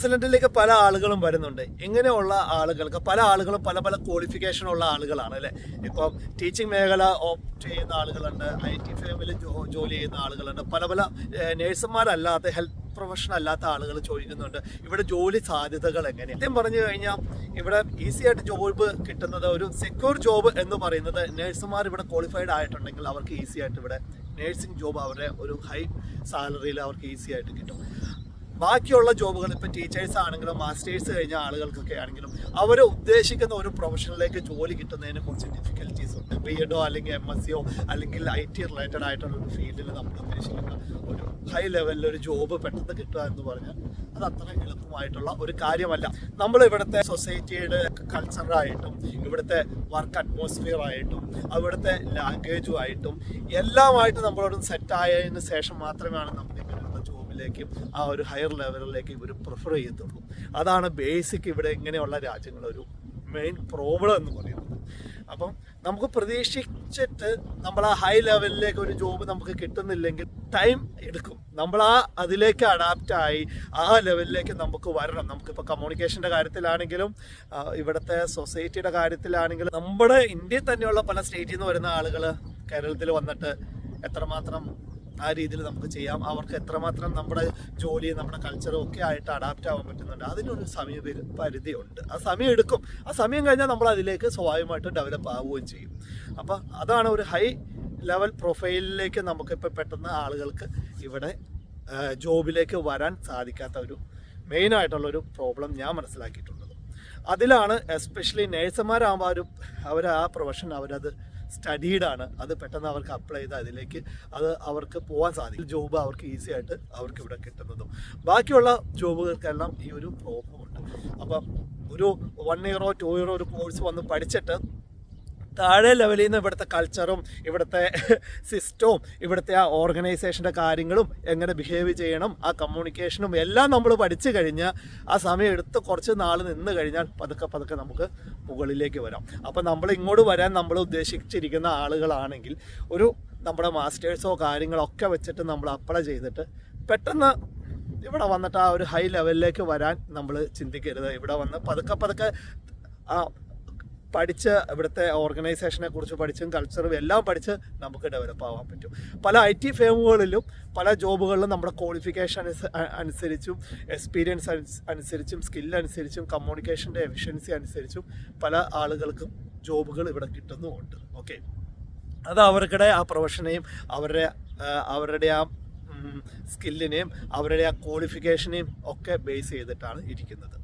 ന്യൂസിലൻഡിലേക്ക് പല ആളുകളും വരുന്നുണ്ട്. ഇങ്ങനെയുള്ള ആളുകൾക്ക് പല ആളുകളും പല പല ക്വാളിഫിക്കേഷൻ ഉള്ള ആളുകളാണ് അല്ലേ? ഇപ്പം ടീച്ചിങ് മേഖല ഓപ്റ്റ് ചെയ്യുന്ന ആളുകളുണ്ട് ഐ ടി ഫേമിൽ ജോലി ചെയ്യുന്ന ആളുകളുണ്ട് പല പല നേഴ്സുമാരല്ലാത്ത ഹെൽത്ത് പ്രൊഫഷണൽ അല്ലാത്ത ആളുകൾ ചോദിക്കുന്നുണ്ട്. ഇവിടെ ജോലി സാധ്യതകൾ എങ്ങനെയാണ് സത്യം പറഞ്ഞു കഴിഞ്ഞാൽ ഇവിടെ ഈസി ആയിട്ട് ജോബ് കിട്ടുന്നത് ഒരു സെക്യൂർ ജോബ് എന്ന് പറയുന്നത് നേഴ്സുമാർ ഇവിടെ ക്വാളിഫൈഡ് ആയിട്ടുണ്ടെങ്കിൽ അവർക്ക് ഈസി ആയിട്ട് ഇവിടെ നേഴ്സിംഗ് ജോബ് അവരുടെ ഒരു ഹൈ സാലറിയിൽ അവർക്ക് ഈസി ആയിട്ട് കിട്ടും. ബാക്കിയുള്ള ജോബുകൾ ഇപ്പം ടീച്ചേഴ്സ് ആണെങ്കിലും മാസ്റ്റേഴ്സ് കഴിഞ്ഞ ആളുകൾക്കൊക്കെ ആണെങ്കിലും അവർ ഉദ്ദേശിക്കുന്ന ഒരു പ്രൊഫഷനിലേക്ക് ജോലി കിട്ടുന്നതിന് കുറച്ച് ഡിഫിക്കൽറ്റീസ് ഉണ്ട്. ബി എഡോ അല്ലെങ്കിൽ എം എസ് സിയോ അല്ലെങ്കിൽ ഐ ടി റിലേറ്റഡ് ആയിട്ടുള്ള ഒരു ഫീൽഡിൽ നമ്മൾ ഉദ്ദേശിക്കുന്ന ഒരു ഹൈ ലെവലിൽ ഒരു ജോബ് പെട്ടെന്ന് കിട്ടുക എന്ന് പറഞ്ഞാൽ അത് അത്ര എളുപ്പമായിട്ടുള്ള ഒരു കാര്യമല്ല. നമ്മൾ ഇവിടുത്തെ സൊസൈറ്റിയുടെ കൾച്ചറായിട്ടും ഇവിടുത്തെ വർക്ക് അറ്റ്മോസ്ഫിയർ ആയിട്ടും അവിടുത്തെ ലാംഗ്വേജുമായിട്ടും എല്ലാമായിട്ടും നമ്മളോട് സെറ്റ് ആയതിനു ശേഷം മാത്രമാണ് നമുക്ക് ജോബിലേക്കും ആ ഒരു ഹയർ ലെവലിലേക്ക് ഇവർ പ്രിഫർ ചെയ്യത്തുള്ളൂ. അതാണ് ബേസിക് ഇവിടെ ഇങ്ങനെയുള്ള രാജ്യങ്ങളൊരു മെയിൻ പ്രോബ്ലം എന്ന് പറയുന്നത്. അപ്പം നമുക്ക് പ്രതീക്ഷിച്ചിട്ട് നമ്മൾ ആ ഹൈ ലെവലിലേക്ക് ഒരു ജോബ് നമുക്ക് കിട്ടുന്നില്ലെങ്കിൽ ടൈം എടുക്കും. നമ്മൾ ആ അതിലേക്ക് അഡാപ്റ്റായി ആ ലെവലിലേക്ക് നമുക്ക് വരണം. നമുക്കിപ്പോൾ കമ്മ്യൂണിക്കേഷന്റെ കാര്യത്തിലാണെങ്കിലും ഇവിടുത്തെ സൊസൈറ്റിയുടെ കാര്യത്തിലാണെങ്കിലും നമ്മുടെ ഇന്ത്യയിൽ തന്നെയുള്ള പല സ്റ്റേറ്റിൽ നിന്ന് വരുന്ന ആളുകൾ കേരളത്തിൽ വന്നിട്ട് എത്രമാത്രം ആ രീതിയിൽ നമുക്ക് ചെയ്യാം. അവർക്ക് എത്രമാത്രം നമ്മുടെ ജോലി നമ്മുടെ കൾച്ചറും ഒക്കെ ആയിട്ട് അഡാപ്റ്റ് ആവാൻ പറ്റുന്നുണ്ട്. അതിനൊരു സമയ പരി- പരിധിയുണ്ട്. ആ സമയം എടുക്കും. ആ സമയം കഴിഞ്ഞാൽ നമ്മൾ അതിലേക്ക് സ്വാഭാവികമായിട്ട് ഡെവലപ്പ് ആവുകയും ചെയ്യും. അപ്പോൾ അതാണ് ഒരു ഹൈ ലെവൽ പ്രൊഫൈലിലേക്ക് നമുക്കിപ്പോൾ പെട്ടെന്ന് ആളുകൾക്ക് ഇവിടെ ജോബിലേക്ക് വരാൻ സാധിക്കാത്ത ഒരു മെയിനായിട്ടുള്ളൊരു പ്രോബ്ലം ഞാൻ മനസ്സിലാക്കിയിട്ടുള്ളത്. അതിലാണ് എസ്പെഷ്യലി നേഴ്സുമാരാകുമ്പോൾ ഒരു അവർ ആ പ്രൊഫഷൻ അവരത് സ്റ്റഡീഡാണ്. അത് പെട്ടെന്ന് അവർക്ക് അപ്ലൈ ചെയ്ത് അതിലേക്ക് അത് അവർക്ക് പോകാൻ സാധിക്കും. ജോബ് അവർക്ക് ഈസി ആയിട്ട് അവർക്ക് ഇവിടെ കിട്ടുന്നതും. ബാക്കിയുള്ള ജോബുകൾക്കെല്ലാം ഈ ഒരു പ്രോബ്ലം ഉണ്ട്. അപ്പം ഒരു വൺ ഇയറോ ടു ഇയറോ ഒരു കോഴ്സ് വന്ന് പഠിച്ചിട്ട് താഴെ ലെവലിൽ നിന്ന് ഇവിടുത്തെ കൾച്ചറും ഇവിടുത്തെ സിസ്റ്റവും ഇവിടുത്തെ ആ ഓർഗനൈസേഷന്റെ കാര്യങ്ങളും എങ്ങനെ ബിഹേവ് ചെയ്യണം ആ കമ്മ്യൂണിക്കേഷനും എല്ലാം നമ്മൾ പഠിച്ചു കഴിഞ്ഞാൽ ആ സമയം എടുത്ത് കുറച്ച് നാൾ നിന്ന് കഴിഞ്ഞാൽ പതുക്കെ പതുക്കെ നമുക്ക് മുകളിലേക്ക് വരാം. അപ്പോൾ നമ്മൾ ഇങ്ങോട്ട് വരാൻ നമ്മൾ ഉദ്ദേശിച്ചിരിക്കുന്ന ആളുകളാണെങ്കിൽ ഒരു നമ്മുടെ മാസ്റ്റേഴ്സോ കാര്യങ്ങളോ ഒക്കെ വെച്ചിട്ട് നമ്മൾ അപ്ലൈ ചെയ്തിട്ട് പെട്ടെന്ന് ഇവിടെ വന്നിട്ട് ആ ഒരു ഹൈ ലെവലിലേക്ക് വരാൻ നമ്മൾ ചിന്തിക്കരുത്. ഇവിടെ വന്ന് പതുക്കെ പതുക്കെ ആ പഠിച്ച് ഇവിടുത്തെ ഓർഗനൈസേഷനെ കുറിച്ച് പഠിച്ചും കൾച്ചറും എല്ലാം പഠിച്ച് നമുക്ക് ഡെവലപ്പ് ആവാൻ പറ്റും. പല ഐ ടി ഫേമുകളിലും പല ജോബുകളിലും നമ്മുടെ ക്വാളിഫിക്കേഷൻ അനുസരിച്ചും എക്സ്പീരിയൻസ് അനുസരിച്ചും സ്കിൽ അനുസരിച്ചും കമ്മ്യൂണിക്കേഷന്റെ എഫിഷ്യൻസി അനുസരിച്ചും പല ആളുകൾക്കും ജോബുകൾ ഇവിടെ കിട്ടുന്നുമുണ്ട്. ഓക്കെ അത് അവരുടെ ആ പ്രൊഫഷനെയും അവരുടെ അവരുടെ ആ സ്കില്ലിനെയും അവരുടെ ആ ക്വാളിഫിക്കേഷനെയും ഒക്കെ ബേസ് ചെയ്തിട്ടാണ് ഇരിക്കുന്നത്.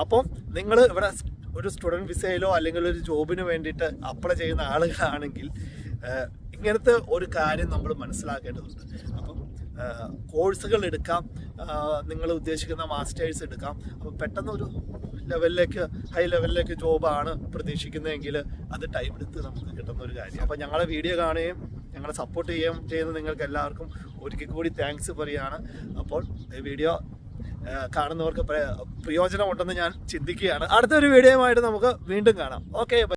അപ്പം നിങ്ങൾ ഇവിടെ ഒരു സ്റ്റുഡന്റ് വിസയിലോ അല്ലെങ്കിൽ ഒരു ജോബിന് വേണ്ടിയിട്ട് അപ്ലൈ ചെയ്യുന്ന ആളുകളാണെങ്കിൽ ഇങ്ങനത്തെ ഒരു കാര്യം നമ്മൾ മനസ്സിലാക്കേണ്ടതുണ്ട്. അപ്പം കോഴ്സുകൾ എടുക്കാം നിങ്ങൾ ഉദ്ദേശിക്കുന്ന മാസ്റ്റേഴ്സ് എടുക്കാം. അപ്പോൾ പെട്ടെന്ന് ഒരു ലെവലിലേക്ക് ഹൈ ലെവലിലേക്ക് ജോബാണ് പ്രതീക്ഷിക്കുന്നതെങ്കിൽ അത് ടൈം എടുത്ത് നമുക്ക് കിട്ടുന്ന ഒരു കാര്യം. അപ്പോൾ ഞങ്ങളെ വീഡിയോ കാണുകയും ഞങ്ങളെ സപ്പോർട്ട് ചെയ്യുകയും ചെയ്യുന്ന നിങ്ങൾക്ക് എല്ലാവർക്കും ഒരിക്കൽ കൂടി താങ്ക്സ് പറയുകയാണ്. അപ്പോൾ ഈ വീഡിയോ കാണുന്നവർക്ക് പ്രയോജനമുണ്ടെന്ന് ഞാൻ ചിന്തിക്കുകയാണ്. അടുത്തൊരു വീഡിയോയുമായിട്ട് നമുക്ക് വീണ്ടും കാണാം. ഓക്കെ